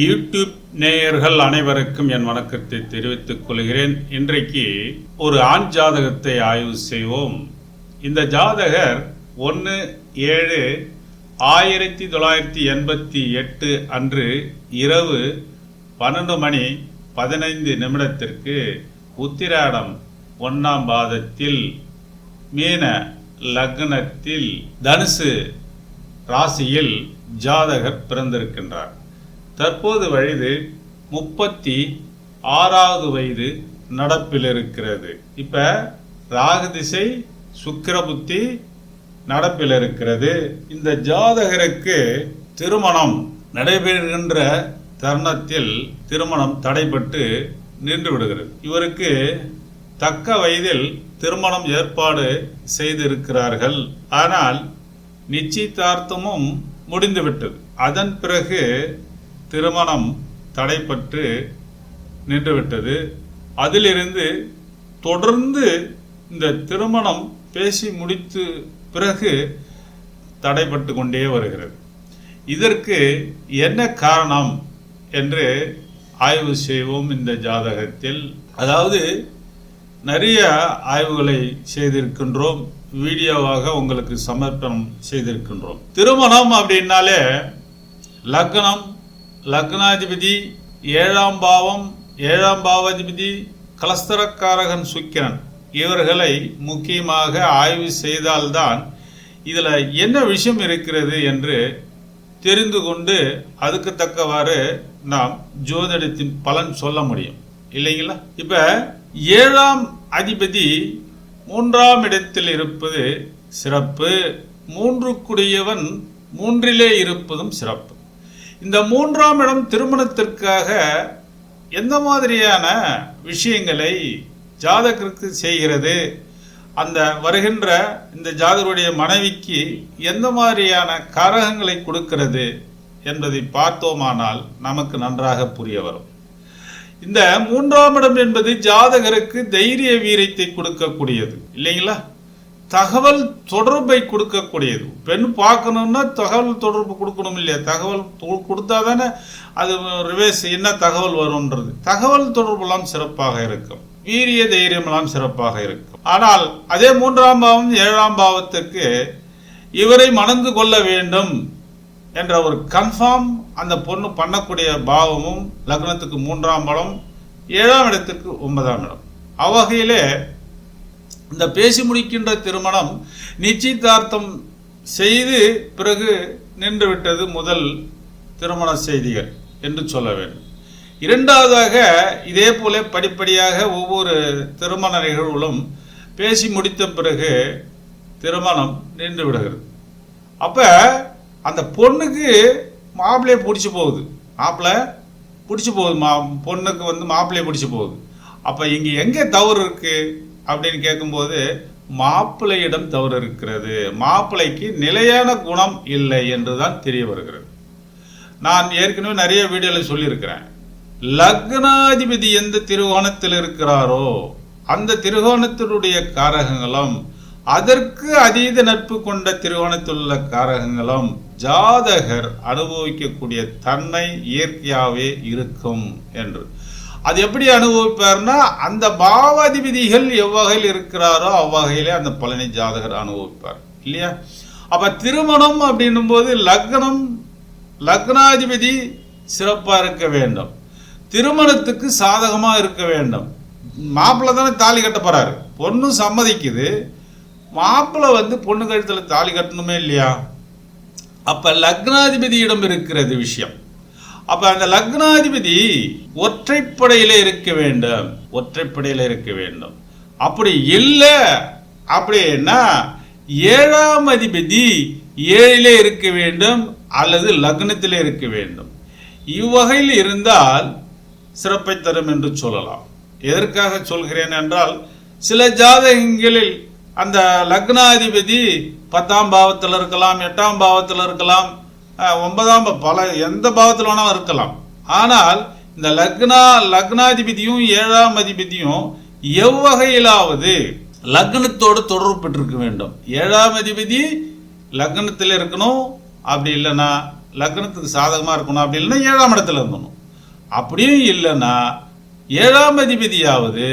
YouTube நேயர்கள் அனைவருக்கும் என் வணக்கத்தை தெரிவித்துக் கொள்கிறேன். இன்றைக்கு ஒரு ஆண் ஜாதகத்தை ஆய்வு செய்வோம். இந்த ஜாதகர் ஒன்று ஏழு ஆயிரத்தி தொள்ளாயிரத்தி எண்பத்தி எட்டு அன்று இரவு பன்னெண்டு மணி பதினைந்து நிமிடத்திற்கு உத்திராடம் ஒன்றாம் பாதத்தில் மீன லக்னத்தில் தனுசு ராசியில் ஜாதகர் பிறந்திருக்கின்றார். தற்போது வயது முப்பத்தி ஆறாவது வயது நடப்பில் இருக்கிறது இப்போ ராகு திசை சுக்கிரபுத்தி நடப்பில் இருக்கிறது இந்த ஜாதகருக்கு திருமணம் நடைபெறுகின்ற தருணத்தில் திருமணம் தடைபட்டு நின்று விடுகிறது. இவருக்கு தக்க வயதில் திருமணம் ஏற்பாடு செய்திருக்கிறார்கள். ஆனால் நிச்சயதார்த்தமும் முடிந்துவிட்டது. அதன் பிறகு திருமணம் தடைப்பட்டு நின்றுவிட்டது. அதிலிருந்து தொடர்ந்து இந்த திருமணம் பேசி முடித்து பிறகு தடைப்பட்டு கொண்டே வருகிறது. இதற்கு என்ன காரணம் என்று ஆய்வு செய்வோம் இந்த ஜாதகத்தில். அதாவது நிறைய ஆய்வுகளை செய்திருக்கின்றோம். வீடியோவாக உங்களுக்கு சமர்ப்பணம் செய்திருக்கின்றோம். திருமணம் அப்படின்னாலே லக்னம் லக்னாதிபதி ஏழாம் பாவம் ஏழாம் பாவாதிபதி கலஸ்தரக்காரகன் சுக்கிரன். இவர்களை முக்கியமாக ஆய்வு செய்தால்தான் இதில் என்ன விஷயம் இருக்கிறது என்று தெரிந்து கொண்டு அதுக்கு தக்கவாறு நாம் ஜோதிடத்தின் பலன் சொல்ல முடியும். இல்லைங்களா? இப்போ ஏழாம் அதிபதி மூன்றாம் இடத்தில் இருப்பது சிறப்பு மூன்றுக்குடையவன் மூன்றிலே இருப்பதும் சிறப்பு. இந்த மூன்றாம் இடம் திருமணத்திற்காக எந்த மாதிரியான விஷயங்களை ஜாதகருக்கு செய்கிறது? அந்த வருகின்ற இந்த ஜாதகருடைய மனைவிக்கு எந்த மாதிரியான காரகங்களை கொடுக்கிறது என்பதை பார்த்தோமானால் நமக்கு நன்றாக புரிய வரும். இந்த மூன்றாம் இடம் என்பது ஜாதகருக்கு தைரிய வீரத்தை கொடுக்கக்கூடியது. இல்லைங்களா? தகவல் தொடர்பை கொடுக்கக்கூடியது. பெண் பார்க்கணும்னா தகவல் தொடர்பு கொடுக்கணும் இல்லையா? தகவல் தொ- கொடுத்தாதானே அது ரிவேஸ் என்ன தகவல் வரும்ன்றது. தகவல் தொடர்புலாம் சிறப்பாக இருக்கும். வீரிய தைரியமெல்லாம் சிறப்பாக இருக்கும். ஆனால் அதே மூன்றாம் பாவம் ஏழாம் பாவத்துக்கு இவரை மணந்து கொள்ள வேண்டும் என்ற ஒரு கன்ஃபார்ம் அந்த பொண்ணு பண்ணக்கூடிய பாவமும் லக்னத்துக்கு மூன்றாம் படம் ஏழாம் இடத்துக்கு ஒன்பதாம் இடம். அவ்வகையிலே இந்த பேசி முடிக்கின்ற திருமணம் நிச்சயதார்த்தம் செய்து பிறகு நின்றுவிட்டது முதல் திருமண செய்திகள் என்று சொல்ல வேண்டும். இரண்டாவதாக இதே போல படிப்படியாக ஒவ்வொரு திருமண நிகழ்வுகளும் பேசி முடித்த பிறகு திருமணம் நின்று விடுகிறது. அப்போ அந்த பொண்ணுக்கு மாப்பிள்ளையை பிடிச்சி போகுது. மாப்பிள்ளை பிடிச்சி போகுது மா பொண்ணுக்கு வந்து மாப்பிள்ளையை பிடிச்சி போகுது. அப்போ இங்கே எங்கே தவறு இருக்குது அப்படின்னு கேட்கும்போது மாப்பிள்ளையிடம் தவறு இருக்கிறது. மாப்பிள்ளைக்கு நிலையான குணம் இல்லை என்று தான் தெரிய வருகிறது. நான் ஏற்கனவே நிறைய வீடியோவில் சொல்லியிருக்கிறேன். லக்னாதிபதி எந்த திருகோணத்தில் இருக்கிறாரோ அந்த திருகோணத்தினுடைய காரகங்களும் அதற்கு அதீத நட்பு கொண்ட திருகோணத்தில் உள்ள காரகங்களும் ஜாதகர் அனுபவிக்கக்கூடிய தன்மை இயற்கையாகவே இருக்கும் என்று. அது எப்படி அனுபவிப்பார்னா அந்த பாவாதிபதிகள் எவ்வகையில் இருக்கிறாரோ அவ்வகையிலே அந்த பழனி ஜாதகர் அனுபவிப்பார். இல்லையா? அப்ப திருமணம் அப்படின்னும் போது லக்னம் லக்னாதிபதி சிறப்பா இருக்க வேண்டும். திருமணத்துக்கு சாதகமா இருக்க வேண்டும். மாப்பிள்ளை தானே தாலி கட்ட போறாரு. பொண்ணு சம்மதிக்குது. மாப்பிள்ளை வந்து பொண்ணு கழுத்துல தாலி கட்டணுமே இல்லையா? அப்ப லக்னாதிபதியிடம் இருக்கிறது விஷயம். அப்ப அந்த லக்னாதிபதி ஒற்றைப்படையில இருக்க வேண்டும். ஒற்றைப்படையில இருக்க வேண்டும். அப்படி இல்லை அப்படின்னா ஏழாம் அதிபதி ஏழிலே இருக்க வேண்டும் அல்லது லக்னத்திலே இருக்க வேண்டும். இவ்வகையில் இருந்தால் சிறப்பை தரும் என்று சொல்லலாம். எதற்காக சொல்கிறேன் என்றால் சில ஜாதகங்களில் அந்த லக்னாதிபதி பத்தாம் பாவத்தில் இருக்கலாம் எட்டாம் பாவத்தில் இருக்கலாம் ஒன்பதாம் பல எந்த பாவத்தில் வேணாலும் இருக்கலாம். ஆனால் இந்த லக்னா லக்னாதிபதியும் ஏழாம் அதிபதியும் எவ்வகையிலாவது லக்னத்தோடு தொடர்பு பெற்றிருக்க வேண்டும். ஏழாம் அதிபதி லக்னத்தில் இருக்கணும் அப்படி இல்லைன்னா லக்னத்துக்கு சாதகமாக இருக்கணும் அப்படி இல்லைன்னா ஏழாம் இடத்துல இருந்தணும் அப்படியும் இல்லைன்னா ஏழாம் அதிபதியாவது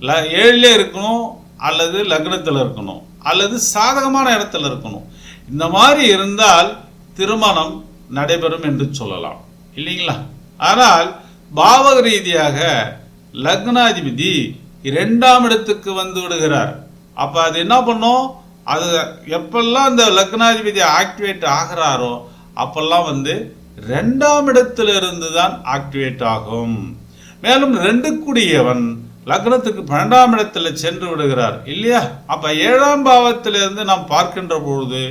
ல ஏழில் இருக்கணும் அல்லது லக்னத்தில் இருக்கணும் அல்லது சாதகமான இடத்துல இருக்கணும். இந்த மாதிரி இருந்தால் திருமணம் நடைபெறும் என்று சொல்லலாம். இல்லைங்களா? ஆனால் பாவக ரீதியாக லக்னாதிபதி இரண்டாம் இடத்துக்கு வந்து விடுகிறார். அப்ப அது என்ன பண்ணும்? அது எப்பெல்லாம் இந்த லக்னாதிபதி ஆக்டிவேட் ஆகிறாரோ அப்பெல்லாம் வந்து ரெண்டாம் இடத்துல இருந்து தான் ஆக்டிவேட் ஆகும். மேலும் ரெண்டு கூடியவன் லக்னத்துக்கு பன்னெண்டாம் இடத்துல சென்று விடுகிறார். இல்லையா? அப்ப ஏழாம் பாவத்திலிருந்து நாம் பார்க்கின்ற பொழுது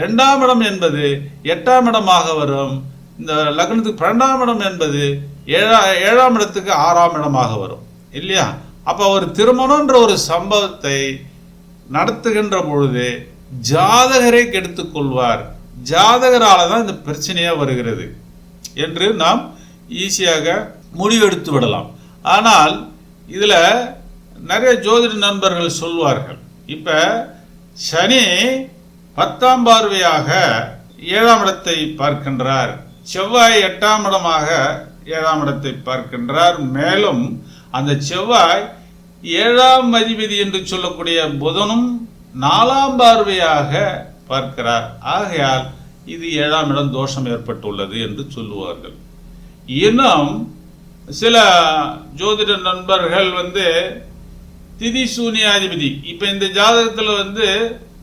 ரெண்டாம் இடம் என்பது எட்டாம் இடமாக வரும். இந்த லக்னத்துக்கு பன்னெண்டாம் இடம் என்பது ஏழா ஏழாம் இடத்துக்கு ஆறாம் இடமாக வரும். இல்லையா? அப்போ ஒரு திருமணம்ன்ற ஒரு சம்பவத்தை நடத்துகின்ற பொழுது ஜாதகரை கெடுத்துக்கொள்வார் ஜாதகரால் தான் இந்த பிரச்சனையாக வருகிறது என்று நாம் ஈஸியாக முடிவெடுத்து விடலாம். ஆனால் இதில் நிறைய ஜோதிட நண்பர்கள் சொல்வார்கள். இப்போ சனி பத்தாம் பார்வையாக ஏழாம் இடத்தை பார்க்கின்றார். செவ்வாய் எட்டாம் இடமாக ஏழாம் இடத்தை பார்க்கின்றார். மேலும் அந்த செவ்வாய் ஏழாம் அதிபதி என்று சொல்லக்கூடிய புதனும் நாலாம் பார்வையாக பார்க்கிறார். ஆகையால் இது ஏழாம் இடம் தோஷம் ஏற்பட்டுள்ளது என்று சொல்லுவார்கள். இன்னும் சில ஜோதிட நண்பர்கள் வந்து திதி சூனியாதிபதி இப்ப இந்த ஜாதகத்தில் வந்து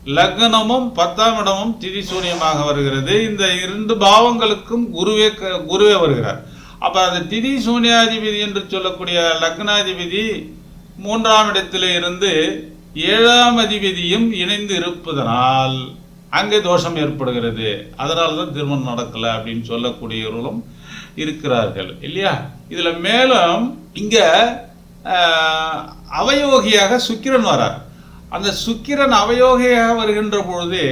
லக்னமும் பத்தாம் இடமும் திதி சூனியமாக வருகிறது. இந்த இரண்டு பாவங்களுக்கும் குருவே க- குருவே வருகிறார். அப்ப அந்த திதி சூனியாதிபதி என்று சொல்லக்கூடிய லக்னாதிபதி மூன்றாம் இடத்தில் இருந்து ஏழாம் அதிபதியும் இணைந்து இருப்பதனால் அங்கே தோஷம் ஏற்படுகிறது. அதனால தான் திருமணம் நடக்கல அப்படின்னு சொல்லக்கூடியவர்களும் இருக்கிறார்கள். இல்லையா? இதுல மேலும் இங்க அவயோகியாக சுக்கிரன் வரார். அந்த சுக்கிரன் அவயோகியாக வருகின்ற பொழுது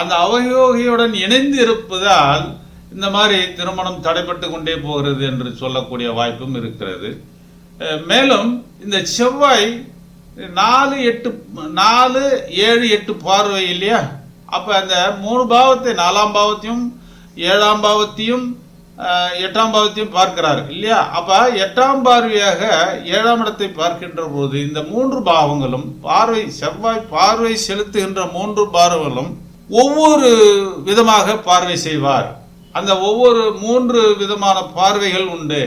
அந்த அவயோகியுடன் இணைந்து இருப்பதால் இந்த மாதிரி திருமணம் தடைப்பட்டு கொண்டே போகிறது என்று சொல்லக்கூடிய வாய்ப்பும் இருக்கிறது. மேலும் இந்த செவ்வாய் நாலு எட்டு நாலு ஏழு எட்டு பார்வை இல்லையா? அப்போ அந்த மூணு பாவத்தை நாலாம் பாவத்தையும் ஏழாம் பாவத்தையும் எட்டாம் பாவத்தையும் பார்க்கிறார் இல்லையா? அப்ப எட்டாம் பார்வையாக ஏழாம் இடத்தை பார்க்கின்ற போது இந்த மூன்று பாவங்களும் பார்வை செவ்வாய் பார்வை செலுத்துகின்ற மூன்று பார்வைகளும் ஒவ்வொரு விதமாக பார்வை செய்வார். அந்த ஒவ்வொரு மூன்று விதமான பார்வைகள் உண்டு.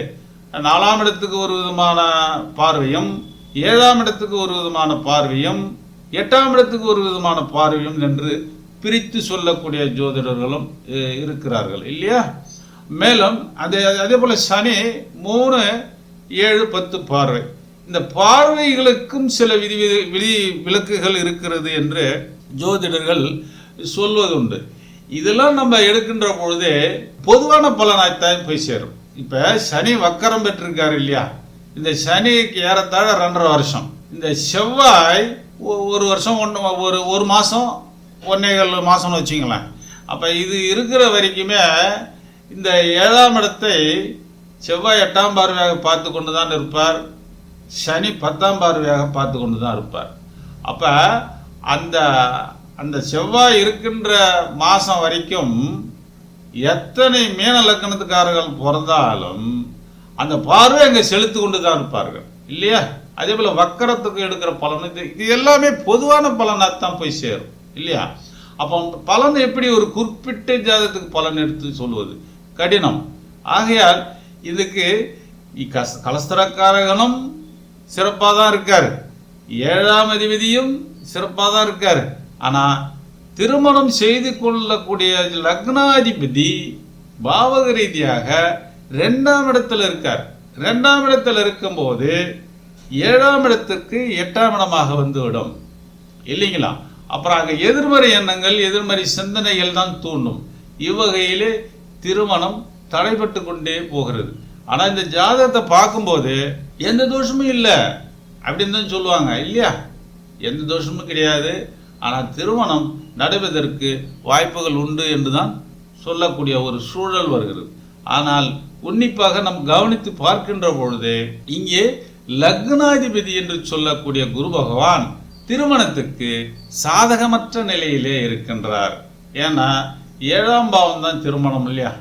நாலாம் இடத்துக்கு ஒரு விதமான பார்வையும் ஏழாம் இடத்துக்கு ஒரு விதமான பார்வையும் எட்டாம் இடத்துக்கு ஒரு விதமான பார்வையும் என்று பிரித்து சொல்லக்கூடிய ஜோதிடர்களும் இருக்கிறார்கள் இல்லையா? மேலும் அதே அதே போல சனி மூணு ஏழு பத்து பார்வை. இந்த பார்வைகளுக்கும் சில விதி விதி- விதி விலக்குகள் இருக்கிறது என்று ஜோதிடர்கள் சொல்வதுண்டு. இதெல்லாம் நம்ம எடுக்கின்ற பொழுது பொதுவான பலனாய்த்தான் போய் சேரும். இப்ப சனி வக்கரம் பெற்றிருக்காரு இல்லையா? இந்த சனிக்கு ஏறத்தாழ ரெண்டரை வருஷம். இந்த செவ்வாய் ஒ- ஒரு வருஷம் ஒன்று ஒரு ஒரு மாதம் ஒன்னேகால் மாதம்னு வச்சுங்களேன். அப்போ இது இருக்கிற வரைக்குமே இந்த ஏழாம் இடத்தை செவ்வாய் எட்டாம் பார்வையாக பார்த்து கொண்டு தான் இருப்பார். சனி பத்தாம் பார்வையாக பார்த்து கொண்டு தான் இருப்பார். அப்போ அந்த அந்த செவ்வாய் இருக்கின்ற மாதம் வரைக்கும் எத்தனை மீன லக்கணத்துக்காரர்கள் பிறந்தாலும் அந்த பார்வை அங்கே செலுத்து கொண்டு தான் இருப்பார்கள். இல்லையா? அதே போல் வக்கரத்துக்கு எடுக்கிற பலன் இது இது எல்லாமே பொதுவான பலனாக தான் போய் சேரும். இல்லையா? அப்போ பலன் எப்படி ஒரு குறிப்பிட்ட ஜாதகத்துக்கு பலன் எடுத்து சொல்வது? கடினம். ஆகையால் இதுக்கு கஸ்- கலஸ்தரக்காரகனும் சிறப்பாக தான் இருக்கார். ஏழாம் அதிபதியும் சிறப்பாக தான் இருக்கார். ஆனால் திருமணம் செய்து கொள்ளக்கூடிய லக்னாதிபதி பாவக ரீதியாக ரெண்டாம் இடத்தில் இருக்கார். ரெண்டாம் இடத்தில் இருக்கும்போது ஏழாம் இடத்துக்கு எட்டாம் இடமாக வந்துவிடும். இல்லைங்களா? அப்புறம் அங்கே எதிர்மறை எண்ணங்கள் எதிர்மறை சிந்தனைகள் தான் தூண்டும். இவ்வகையிலே திருமணம் தடைபட்டு கொண்டே போகிறது. ஆனால் இந்த ஜாதகத்தை பார்க்கும்போது எந்த தோஷமும் இல்லை. அப்படின்னு தான் சொல்லுவாங்க இல்லையா? எந்த தோஷமும் கிடையாது. ஆனால் திருமணம் நடைபெறுவதற்கு வாய்ப்புகள் உண்டு என்று தான் சொல்லக்கூடிய ஒரு சூழல் வருகிறது. ஆனால் உன்னிப்பாக நாம் கவனித்து பார்க்கின்ற பொழுது இங்கே லக்னாதிபதி என்று சொல்லக்கூடிய குரு பகவான் திருமணத்துக்கு சாதகமற்ற நிலையிலே இருக்கின்றார். ஏன்னா ஏழாம் பாவம் தான் திருமணம் இல்லையா?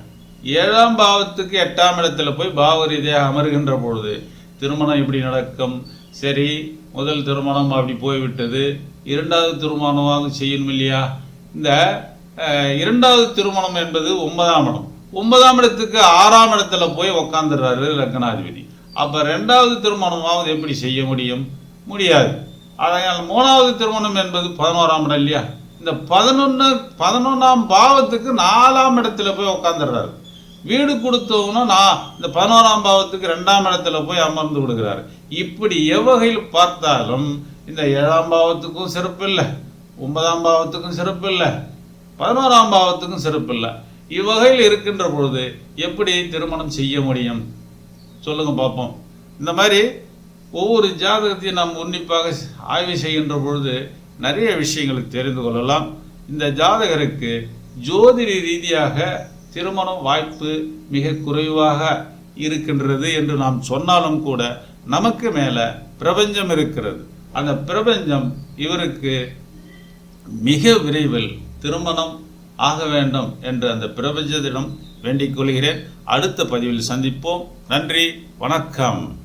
ஏழாம் பாவத்துக்கு எட்டாம் இடத்துல போய் பாவ ரீதியாக அமர்கின்ற பொழுது திருமணம் இப்படி நடக்கும். சரி முதல் திருமணம் அப்படி போய்விட்டது. இரண்டாவது திருமணமாக செய்யணும் இல்லையா? இந்த இரண்டாவது திருமணம் என்பது ஒன்பதாம் இடம். ஒன்பதாம் இடத்துக்கு ஆறாம் இடத்துல போய் உக்காந்துடுறாரு லக்னாதிபதி. அப்போ ரெண்டாவது திருமணமாவது எப்படி செய்ய முடியும்? முடியாது. அதனால் மூணாவது திருமணம் என்பது பதினோராம் இடம் இல்லையா? இந்த பதினொன்று பதினொன்றாம் பாவத்துக்கு நாலாம் இடத்துல போய் உட்காந்துடுறாரு வீடு கொடுத்தவனும் நான் இந்த பதினோராம் பாவத்துக்கு ரெண்டாம் இடத்துல போய் அமர்ந்து கொடுக்குறாரு இப்படி எவ்வகையில் பார்த்தாலும் இந்த ஏழாம் பாவத்துக்கும் சிறப்பு இல்லை ஒன்பதாம் பாவத்துக்கும் சிறப்பு இல்லை பதினோராம் பாவத்துக்கும் சிறப்பு இல்லை இவ்வகையில் இருக்கின்ற பொழுது எப்படி திருமணம் செய்ய முடியும்? சொல்லுங்க பார்ப்போம் இந்த மாதிரி ஒவ்வொரு ஜாதகத்தையும் நாம் உன்னிப்பாக ஆய்வு செய்கின்ற பொழுது நிறைய விஷயங்களை தெரிந்து கொள்ளலாம். இந்த ஜாதகருக்கு ஜோதிட ரீதியாக திருமணம் வாய்ப்பு மிக குறைவாக இருக்கின்றது என்று நாம் சொன்னாலும் கூட நமக்கு மேலே பிரபஞ்சம் இருக்கிறது. அந்த பிரபஞ்சம் இவருக்கு மிக விரைவில் திருமணம் ஆக வேண்டும் என்று அந்த பிரபஞ்சத்திடம் வேண்டிக் கொள்கிறேன். அடுத்த பதிவில் சந்திப்போம். நன்றி. வணக்கம்.